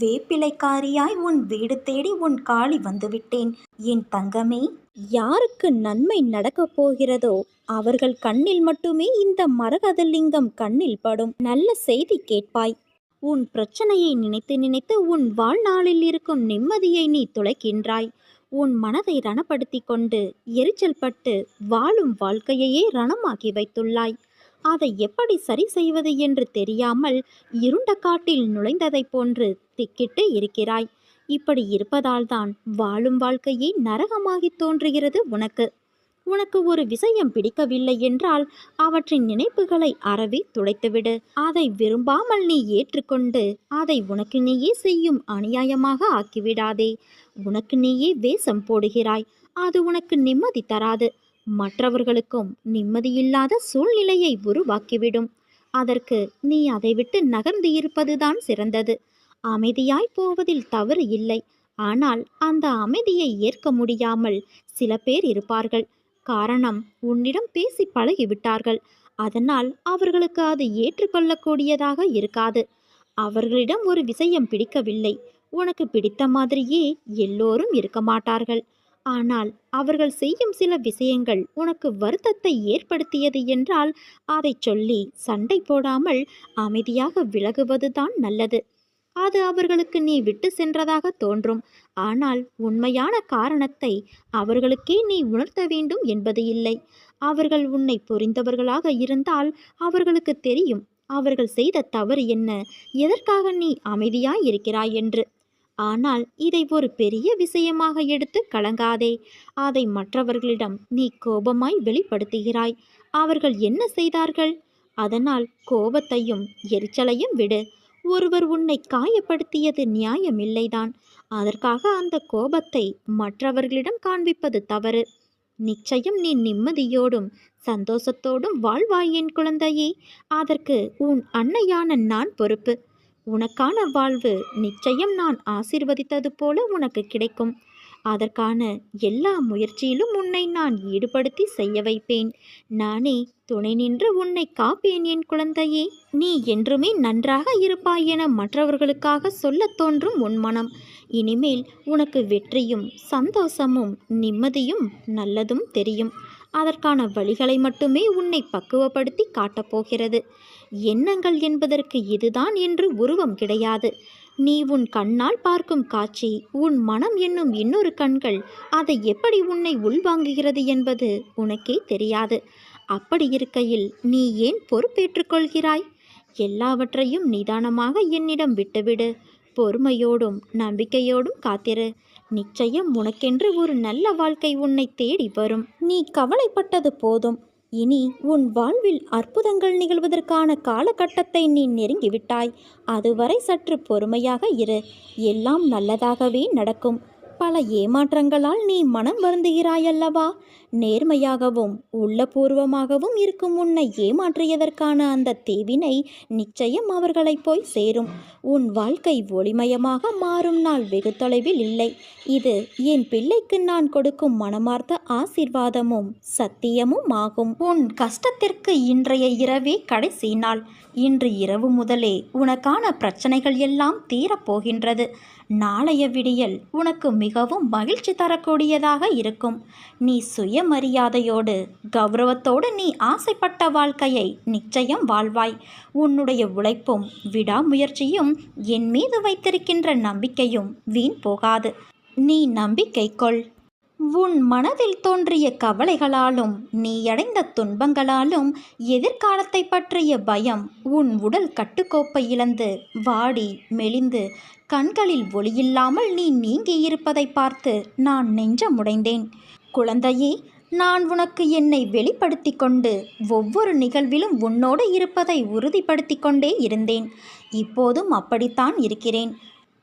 வேப்பிலைக்காரியாய் உன் வீடு தேடி உன் காளி வந்துவிட்டேன். என் தங்கமே யாருக்கு நன்மை நடக்கப் போகிறதோ அவர்கள் கண்ணில் மட்டுமே இந்த மரகதலிங்கம் கண்ணில் படும். நல்ல செய்தி கேட்பாய். உன் பிரச்சனையை நினைத்து நினைத்து உன் வாழ்நாளில் இருக்கும் நிம்மதியை நீ துளைக்கின்றாய். உன் மனதை ரணப்படுத்தி கொண்டு எரிச்சல் பட்டு வாழும் வாழ்க்கையையே ரணமாக்கி வைத்துள்ளாய். அதை எப்படி சரி செய்வது என்று தெரியாமல் இருண்ட காட்டில் நுழைந்ததைப் போன்று திக்கிட்டு இருக்கிறாய். இப்படி இருப்பதால்தான் வாழும் வாழ்க்கையே நரகமாகி தோன்றுகிறது உனக்கு. உனக்கு ஒரு விஷயம் பிடிக்கவில்லை என்றால் அவற்றின் நினைப்புகளை அறவே துடைத்துவிடு. அதை விரும்பாமல் நீ ஏற்றுக்கொண்டு அதை உனக்கு நீயே செய்யும் அநியாயமாக ஆக்கிவிடாதே. உனக்கு நீயே வேஷம் போடுகிறாய். அது உனக்கு நிம்மதி தராது. மற்றவர்களுக்கும் நிம்மதியில்லாத சூழ்நிலையை உருவாக்கிவிடும். அதற்கு நீ அதை விட்டு நகர்ந்து இருப்பதுதான் சிறந்தது. அமைதியாய் போவதில் தவறு இல்லை. ஆனால் அந்த அமைதியை ஏற்க முடியாமல் சில பேர் இருப்பார்கள். காரணம் உன்னிடம் பேசி பழகிவிட்டார்கள். அதனால் அவர்களுக்கு அது ஏற்றுக்கொள்ளக்கூடியதாக இருக்காது. அவர்களிடம் ஒரு விஷயம் பிடிக்கவில்லை. உனக்கு பிடித்த மாதிரியே எல்லோரும் இருக்க மாட்டார்கள். ஆனால் அவர்கள் செய்யும் சில விஷயங்கள் உனக்கு வருத்தத்தை ஏற்படுத்தியது என்றால் அதை சொல்லி சண்டை போடாமல் அமைதியாக விலகுவதுதான் நல்லது. அது அவர்களுக்கு நீ விட்டு சென்றதாக தோன்றும். ஆனால் உண்மையான காரணத்தை அவர்களுக்கே நீ உணர்த்த வேண்டும் என்பது இல்லை. அவர்கள் உன்னை புரிந்தவர்களாக இருந்தால் அவர்களுக்கு தெரியும் அவர்கள் செய்த தவறு என்ன எதற்காக நீ அமைதியாய் இருக்கிறாய் என்று. ஆனால் இதை ஒரு பெரிய விஷயமாக எடுத்து கலங்காதே. அதை மற்றவர்களிடம் நீ கோபமாய் வெளிப்படுத்துகிறாய். அவர்கள் என்ன செய்தார்கள்? அதனால் கோபத்தையும் எரிச்சலையும் விடு. ஒருவர் உன்னை காயப்படுத்தியது நியாயமில்லைதான். அதற்காக அந்த கோபத்தை மற்றவர்களிடம் காண்பிப்பது தவறு. நிச்சயம் நீ நிம்மதியோடும் சந்தோஷத்தோடும் வாழ்வாய் என் குழந்தையே. அதற்கு உன் அன்னையான நான் பொறுப்பு. உனக்கான வாழ்வு நிச்சயம் நான் ஆசிர்வதித்தது போல உனக்கு கிடைக்கும். அதற்கான எல்லா முயற்சியிலும் உன்னை நான் ஈடுபடுத்தி செய்ய வைப்பேன். நானே துணை நின்று உன்னை காப்பேன் என் குழந்தையே. நீ என்றுமே நன்றாக இருப்பாய் என மற்றவர்களுக்காக சொல்லத் தோன்றும் உன் மனம். இனிமேல் உனக்கு வெற்றியும் சந்தோஷமும் நிம்மதியும் நல்லதும் தெரியும். அதற்கான வழிகளை மட்டுமே உன்னை பக்குவப்படுத்தி காட்டப்போகிறது எண்ணங்கள் என்பதற்கு இதுதான் என்று உருவம் கிடையாது. நீ உன் கண்ணால் பார்க்கும் காட்சி உன் மனம் என்னும் இன்னொரு கண்கள் அதை எப்படி உன்னை உள்வாங்குகிறது என்பது உனக்கே தெரியாது. அப்படி இருக்கையில் நீ ஏன் பொறுப்பேற்றுக்கொள்கிறாய் எல்லாவற்றையும் நிதானமாக என்னிடம் விட்டுவிடு. பொறுமையோடும் நம்பிக்கையோடும் காத்திரு. நிச்சயம் உனக்கென்று ஒரு நல்ல வாழ்க்கை உன்னை தேடி வரும். நீ கவலைப்பட்டது போதும். இனி உன் வாழ்வில் அற்புதங்கள் நிகழ்வதற்கான காலகட்டத்தை நீ நெருங்கிவிட்டாய். அதுவரை சற்று பொறுமையாக இரு. எல்லாம் நல்லதாகவே நடக்கும். பல ஏமாற்றங்களால் நீ மனம் வருந்துகிறாயல்லவா? நேர்மையாகவும் உள்ளபூர்வமாகவும் இருக்கும் உன்னை ஏமாற்றியதற்கான அந்த தீவினை நிச்சயம் அவர்களை போய் சேரும். உன் வாழ்க்கை ஒளிமயமாக மாறும் நாள் வெகு தொலைவில் இல்லை. இது என் பிள்ளைக்கு நான் கொடுக்கும் மனமார்த்த ஆசிர்வாதமும் சத்தியமும் ஆகும். உன் கஷ்டத்திற்கு இன்றைய இரவே கடைசி நாள். இன்று இரவு முதலே உனக்கான பிரச்சனைகள் எல்லாம் தீரப்போகின்றது நாளைய விடியல் உனக்கு மிகவும் மகிழ்ச்சி தரக்கூடியதாக இருக்கும். நீ சுயமரியாதையோடு கௌரவத்தோடு நீ ஆசைப்பட்ட வாழ்க்கையை நிச்சயம் வாழ்வாய். உன்னுடைய உழைப்பும் விடாமுயற்சியும் என் மீது வைத்திருக்கின்ற நம்பிக்கையும் வீண் போகாது. நீ நம்பிக்கை கொள். உன் மனதில் தோன்றிய கவலைகளாலும் நீ அடைந்த துன்பங்களாலும் எதிர்காலத்தை பற்றிய பயம் உன் உடல் கட்டுக்கோப்பை இழந்து வாடி மெலிந்து கண்களில் ஒளியில்லாமல் நீ நீங்கி இருப்பதை பார்த்து நான் நெஞ்சமுடைந்தேன். குழந்தையே நான் உனக்கு என்னை வெளிப்படுத்தி கொண்டு ஒவ்வொரு நிகழ்விலும் உன்னோடு இருப்பதை உறுதிப்படுத்தி கொண்டே இருந்தேன். இப்போதும் அப்படித்தான் இருக்கிறேன்.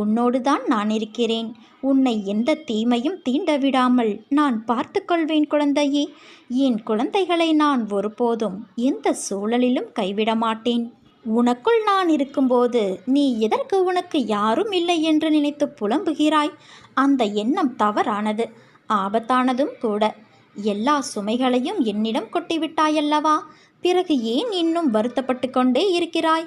உன்னோடுதான் நான் இருக்கிறேன். உன்னை எந்த தீமையும் தீண்ட விடாமல் நான் பார்த்து கொள்வேன் குழந்தையே. என் குழந்தைகளை நான் ஒருபோதும் எந்த சூழலிலும் கைவிட மாட்டேன் உனக்குள் நான் இருக்கும்போது நீ எதற்கு உனக்கு யாரும் இல்லை என்று நினைத்து புலம்புகிறாய்? அந்த எண்ணம் தவறானது. ஆபத்தானதும் கூட. எல்லா சுமைகளையும் என்னிடம் கொட்டிவிட்டாயல்லவா? பிறகு ஏன் இன்னும் வருத்தப்பட்டு கொண்டே இருக்கிறாய்?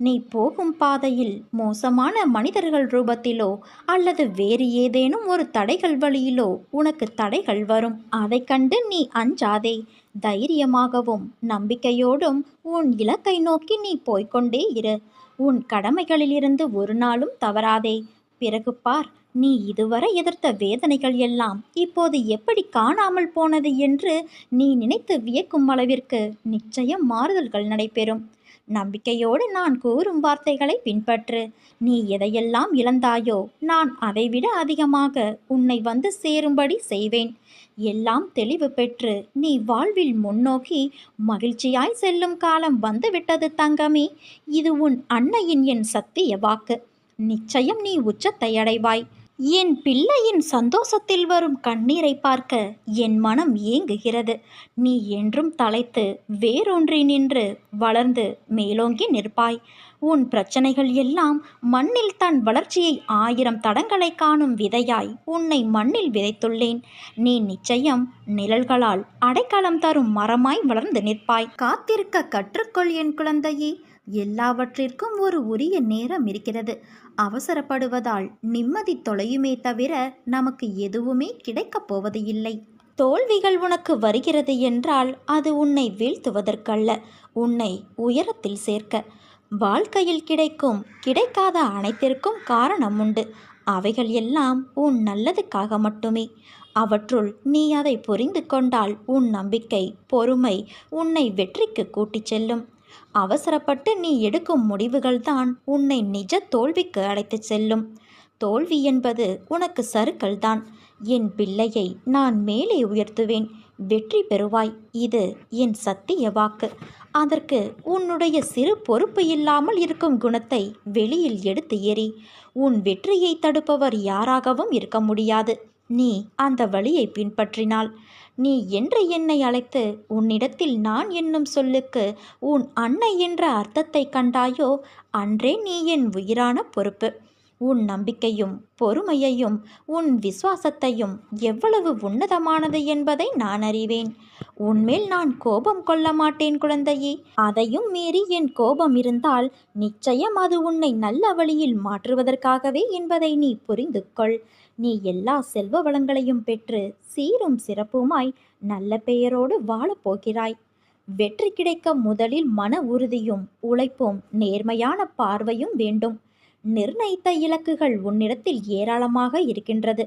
நீ போகும் பாதையில் மோசமான மனிதர்கள் ரூபத்திலோ அல்லது வேறு ஏதேனும் ஒரு தடைகள் வழியிலோ உனக்கு தடைகள் வரும். அதை கண்டு நீ அஞ்சாதே. தைரியமாகவும் நம்பிக்கையோடும் உன் இலக்கை நோக்கி நீ போய்க்கொண்டே இரு. உன் கடமைகளிலிருந்து ஒரு நாளும் தவறாதே. பிறகு பார் நீ இதுவரை எதிர்த்த வேதனைகள் எல்லாம் இப்போது எப்படி காணாமல் போனது என்று நீ நினைத்து வியக்கும் அளவிற்கு நிச்சயம் மாறுதல்கள் நடைபெறும். நம்பிக்கையோடு நான் கூறும் வார்த்தைகளை பின்பற்று. நீ எதையெல்லாம் இழந்தாயோ நான் அதைவிட அதிகமாக உன்னை வந்து சேரும்படி செய்வேன். எல்லாம் தெளிவு பெற்று நீ வாழ்வில் முன்னோக்கி மகிழ்ச்சியாய் செல்லும் காலம் வந்துவிட்டது தங்கமே. இது உன் அன்னையின் என் சத்திய வாக்கு. நிச்சயம் நீ உச்சத்தை அடைவாய். என் பிள்ளையின் சந்தோஷத்தில் வரும் கண்ணீரை பார்க்க என் மனம் ஏங்குகிறது. நீ என்றும் தலைத்து வேறொன்றி நின்று வளர்ந்து மேலோங்கி நிற்பாய். உன் பிரச்சனைகள் எல்லாம் மண்ணில் தன் வளர்ச்சியை ஆயிரம் தடங்களை காணும் விதையாய் உன்னை மண்ணில் விதைத்துள்ளேன். நீ நிச்சயம் நிழல்களால் அடைக்கலம் தரும் மரமாய் வளர்ந்து நிற்பாய். காத்திருக்க கற்றுக்கொள் என் குழந்தையே. எல்லாவற்றிற்கும் ஒரு உரிய நேரம் இருக்கிறது. அவசரப்படுவதால் நிம்மதி தொலையுமே தவிர நமக்கு எதுவுமே கிடைக்கப் போவது இல்லை. தோல்விகள் உனக்கு வருகிறது என்றால் அது உன்னை வீழ்த்துவதற்கல்ல உன்னை உயரத்தில் சேர்க்க. வாழ்க்கையில் கிடைக்கும் கிடைக்காத அனைத்திற்கும் காரணம் உண்டு. அவைகள் எல்லாம் உன் நல்லதுக்காக மட்டுமே. அவற்றுள் நீ அதை புரிந்து கொண்டால் உன் நம்பிக்கை பொறுமை உன்னை வெற்றிக்கு கூட்டிச் செல்லும். அவசரப்பட்டு நீ எடுக்கும் முடிவுகள்தான் உன்னை நிஜ தோல்விக்கு அழைத்துச் செல்லும். தோல்வி என்பது உனக்கு சறுக்கல்தான் என் பிள்ளையை நான் மேலே உயர்த்துவேன். வெற்றி பெறுவாய். இது என் சத்திய வாக்கு. அதற்கு உன்னுடைய சிறு பொறுப்பு இல்லாமல் இருக்கும் குணத்தை வெளியில் எடுத்து எறி உன் வெற்றியை தடுப்பவர் யாராகவும் இருக்க முடியாது. நீ அந்த வழியை பின்பற்றினாள் நீ என்று என்னை அழைத்து உன்னிடத்தில் நான் என்னும் சொல்லுக்கு உன் அன்னை என்ற அர்த்தத்தை கண்டாயோ அன்றே நீ என் உயிரான பொறுப்பு. உன் நம்பிக்கையும் பொறுமையையும் உன் விசுவாசத்தையும் எவ்வளவு உன்னதமானது என்பதை நான் அறிவேன். உன்மேல் நான் கோபம் கொள்ள மாட்டேன் குழந்தையே. அதையும் மீறி என் கோபம் இருந்தால் நிச்சயம் அது உன்னை நல்ல வழியில் மாற்றுவதற்காகவே என்பதை நீ புரிந்து கொள் நீ எல்லா செல்வ வளங்களையும் பெற்று சீரும் சிறப்புமாய் நல்ல பெயரோடு வாழப்போகிறாய் வெற்றி கிடைக்க முதலில் மன உறுதியும் உழைப்பும் நேர்மையான பார்வையும் வேண்டும். நிர்ணயித்த இலக்குகள் உன்னிடத்தில் ஏராளமாக இருக்கின்றது.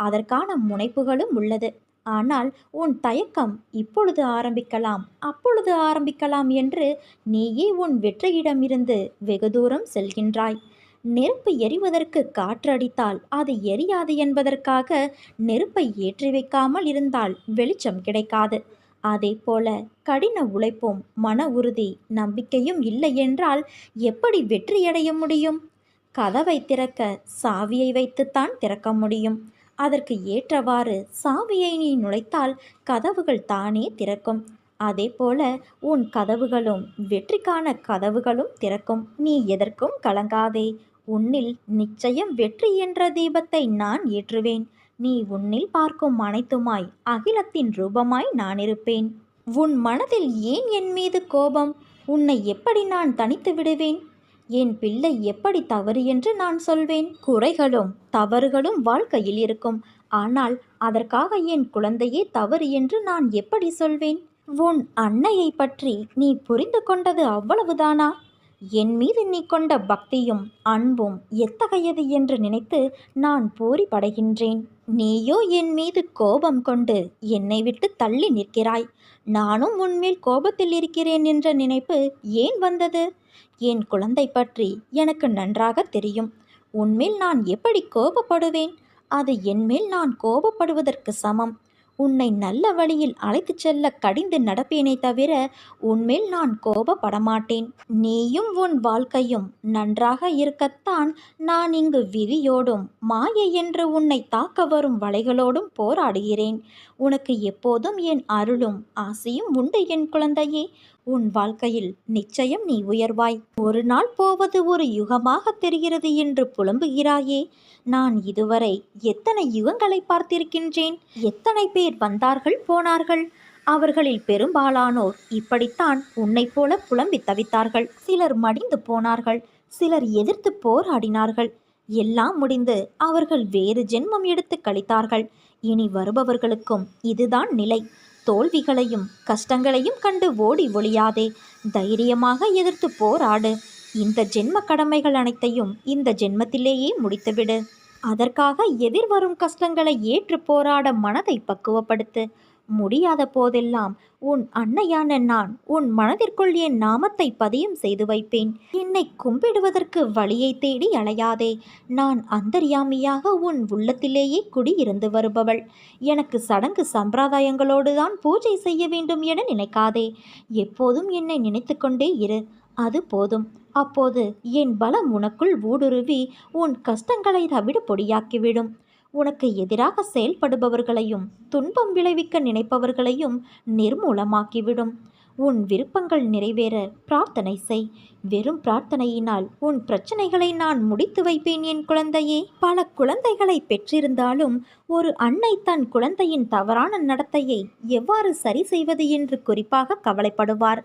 அதற்கான முனைப்புகளும் உள்ளது. ஆனால் உன் தயக்கம் இப்பொழுது ஆரம்பிக்கலாம் அப்பொழுது ஆரம்பிக்கலாம் என்று நீயே உன் வெற்றியிடமிருந்து வெகு தூரம் செல்கின்றாய். நெருப்பு எரிவதற்கு காற்றடித்தால் அது எரியாது என்பதற்காக நெருப்பை ஏற்றி வைக்காமல் இருந்தால் வெளிச்சம் கிடைக்காது. அதே போல கடின உழைப்பும் மன உறுதி நம்பிக்கையும் இல்லை என்றால் எப்படி வெற்றியடைய முடியும்? கதவை திறக்க சாவியை வைத்துத்தான் திறக்க முடியும். அதற்கு ஏற்றவாறு சாவியை நீ நுழைத்தால் கதவுகள் தானே திறக்கும். அதே போல உன் கதவுகளும் வெற்றிக்கான கதவுகளும் திறக்கும். நீ எதற்கும் கலங்காதே. உன்னில் நிச்சயம் வெற்றி என்ற தீபத்தை நான் ஏற்றுவேன். நீ உன்னில் பார்க்கும் அனைத்துமாய் அகிலத்தின் ரூபமாய் நான் இருப்பேன். உன் மனதில் ஏன் என் மீது கோபம்? உன்னை எப்படி நான் தனித்து விடுவேன்? என் பிள்ளை எப்படி தவறு என்று நான் சொல்வேன்? குறைகளும் தவறுகளும் வாழ்க்கையில் இருக்கும். ஆனால் அதற்காக என் குழந்தையே தவறு என்று நான் எப்படி சொல்வேன்? உன் அன்னையை பற்றி நீ புரிந்து கொண்டது அவ்வளவுதானா? என் மீது நீ கொண்ட பக்தியும் அன்பும் எத்தகையது என்று நினைத்து நான் பூரிப்படைகின்றேன். நீயோ என் மீது கோபம் கொண்டு என்னை விட்டு தள்ளி நிற்கிறாய். நானும் உன்மேல் கோபத்தில் இருக்கிறேன் என்ற நினைப்பு ஏன் வந்தது? என் குழந்தை பற்றி எனக்கு நன்றாக தெரியும். உன்மேல் நான் எப்படி கோபப்படுவேன்? அது என்மேல் நான் கோபப்படுவதற்கு சமம். உன்னை நல்ல வழியில் அழைத்துச் செல்ல கடிந்து நடப்பேனே தவிர உன்மேல் நான் கோபப்படமாட்டேன். நீயும் உன் வாழ்க்கையும் நன்றாக இருக்கத்தான் நான் இங்கு விதியோடும் மாயை என்று உன்னை தாக்க வரும் வலைகளோடும் போராடுகிறேன். உனக்கு எப்போதும் என் அருளும் ஆசையும் உண்டு என் குழந்தையே. உன் வாழ்க்கையில் நிச்சயம் நீ உயர்வாய். ஒரு நாள் போவது ஒரு யுகமாக தெரிகிறது என்று புலம்புகிறாயே. நான் இதுவரை எத்தனை யுகங்களை பார்த்திருக்கின்றேன்? எத்தனை பேர் வந்தார்கள் போனார்கள்? அவர்களில் பெரும்பாலானோர் இப்படித்தான் உன்னைப் போல புலம்பி தவித்தார்கள். சிலர் மடிந்து போனார்கள் சிலர் எதிர்த்து போராடினார்கள். எல்லாம் முடிந்து அவர்கள் வேறு ஜென்மம் எடுத்து கழித்தார்கள். இனி வருபவர்களுக்கும் இதுதான் நிலை. தோல்விகளையும் கஷ்டங்களையும் கண்டு ஓடி ஒளியாதே. தைரியமாக எதிர்த்து போராடு. இந்த ஜென்ம கடமைகள் அனைத்தையும் இந்த ஜென்மத்திலேயே முடித்துவிடு. அதற்காக எதிர்வரும் கஷ்டங்களை ஏற்று போராட மனதை பக்குவப்படுத்து. முடியாத போதெல்லாம் உன் அன்னையான நான் உன் மனதிற்குள் என் நாமத்தை பதியும் செய்து வைப்பேன். என்னை கும்பிடுவதற்கு வழியை தேடி அலையாதே. நான் அந்தர்யாமியாக உன் உள்ளத்திலேயே குடியிருந்து வருபவள். எனக்கு சடங்கு சம்பிரதாயங்களோடு தான் பூஜை செய்ய வேண்டும் என நினைக்காதே. எப்போதும் என்னை நினைத்து கொண்டே இரு. அது போதும். அப்போது என் பலம் உனக்குள் ஊடுருவி உன் கஷ்டங்களை தவிடு பொடியாக்கிவிடும். உனக்கு எதிராக செயல்படுபவர்களையும் துன்பம் விளைவிக்க நினைப்பவர்களையும் நிர்மூலமாக்கிவிடும். உன் விருப்பங்கள் நிறைவேற பிரார்த்தனை செய். வெறும் பிரார்த்தனையினால் உன் பிரச்சனைகளை நான் முடித்து வைப்பேன் என் குழந்தையே. பல குழந்தைகளை பெற்றிருந்தாலும் ஒரு அன்னை தன் குழந்தையின் தவறான நடத்தையை எவ்வாறு சரி செய்வது என்று குறிப்பாக கவலைப்படுவார்.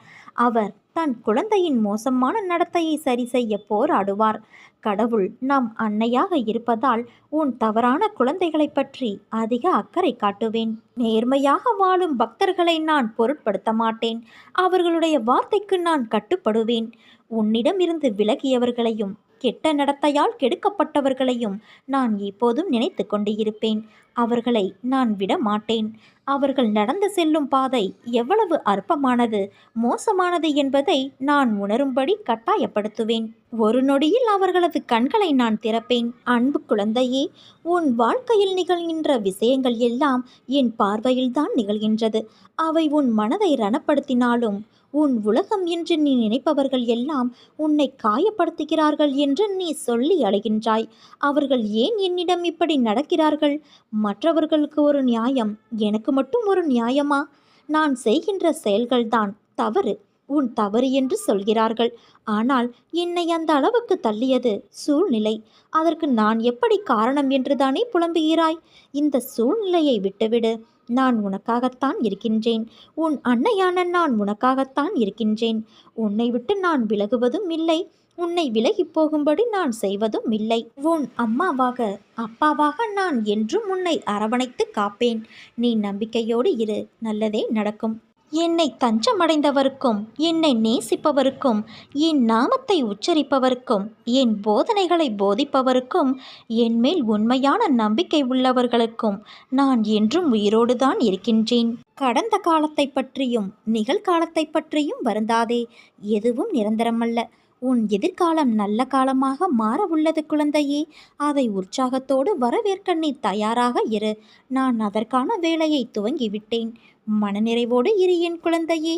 அவர் தன் குழந்தையின் மோசமான நடத்தையை சரி செய்ய போராடுவார். கடவுள் நம் அன்னையாக இருப்பதால் உன் தவறான குழந்தைகளை பற்றி அதிக அக்கறை காட்டுவேன். நேர்மையாக வாழும் பக்தர்களை நான் பொருட்படுத்த மாட்டேன். அவர்களுடைய வார்த்தைக்கு நான் கட்டுப்படுவேன். உன்னிடமிருந்து விலகியவர்களையும் கெட்ட நடத்தையால் கெடுக்கப்பட்டவர்களையும் நான் எப்போதும் நினைத்து கொண்டு இருப்பேன் அவர்களை நான் விட மாட்டேன் அவர்கள் நடந்து செல்லும் பாதை எவ்வளவு அற்பமானது மோசமானது என்பதை நான் உணரும்படி கட்டாயப்படுத்துவேன். ஒரு நொடியில் அவர்களது கண்களை நான் திறப்பேன். அன்பு குழந்தையே உன் வாழ்க்கையில் நிகழ்கின்ற விஷயங்கள் எல்லாம் என் பார்வையில்தான் நிகழ்கின்றது. அவை உன் மனதை ரணப்படுத்தினாலும் உன் உலகம் என்று நீ நினைப்பவர்கள் எல்லாம் உன்னை காயப்படுத்துகிறார்கள் என்று நீ சொல்லி அழைகின்றாய். அவர்கள் ஏன் என்னிடம் இப்படி நடக்கிறார்கள்? மற்றவர்களுக்கு ஒரு நியாயம் எனக்கு மட்டும் ஒரு நியாயமா? நான் செய்கின்ற செயல்கள்தான் தவறு உன் தவறு என்று சொல்கிறார்கள். ஆனால் என்னை அந்த அளவுக்கு தள்ளியது சூழ்நிலை. அதற்கு நான் எப்படி காரணம் என்றுதானே புலம்புகிறாய்? இந்த சூழ்நிலையை விட்டுவிடு. நான் உனக்காகத்தான் இருக்கின்றேன். உன் அன்னையான நான் உனக்காகத்தான் இருக்கின்றேன். உன்னை விட்டு நான் விலகுவதும் இல்லை. உன்னை விலகி போகும்படி நான் செய்வதும் இல்லை. உன் அம்மாவாக அப்பாவாக நான் என்றும் உன்னை அரவணைத்து காப்பேன். நீ நம்பிக்கையோடு இரு நல்லதே நடக்கும். என்னை தஞ்சமடைந்தவருக்கும் என்னை நேசிப்பவருக்கும் என் நாமத்தை உச்சரிப்பவருக்கும் என் போதனைகளை போதிப்பவருக்கும் என் மேல் உண்மையான நம்பிக்கை உள்ளவர்களுக்கும் நான் என்றும் உயிரோடு தான் இருக்கின்றேன். கடந்த காலத்தை பற்றியும் நிகழ்காலத்தை பற்றியும் வருந்தாதே எதுவும் நிரந்தரமல்ல. உன் எதிர்காலம் நல்ல காலமாக மாற உள்ளது குழந்தையே. அதை உற்சாகத்தோடு வரவேற்க நீ தயாராக இரு. நான் அதற்கான வேலையை துவங்கிவிட்டேன். மனநிறைவோடு இரு என் குழந்தையே.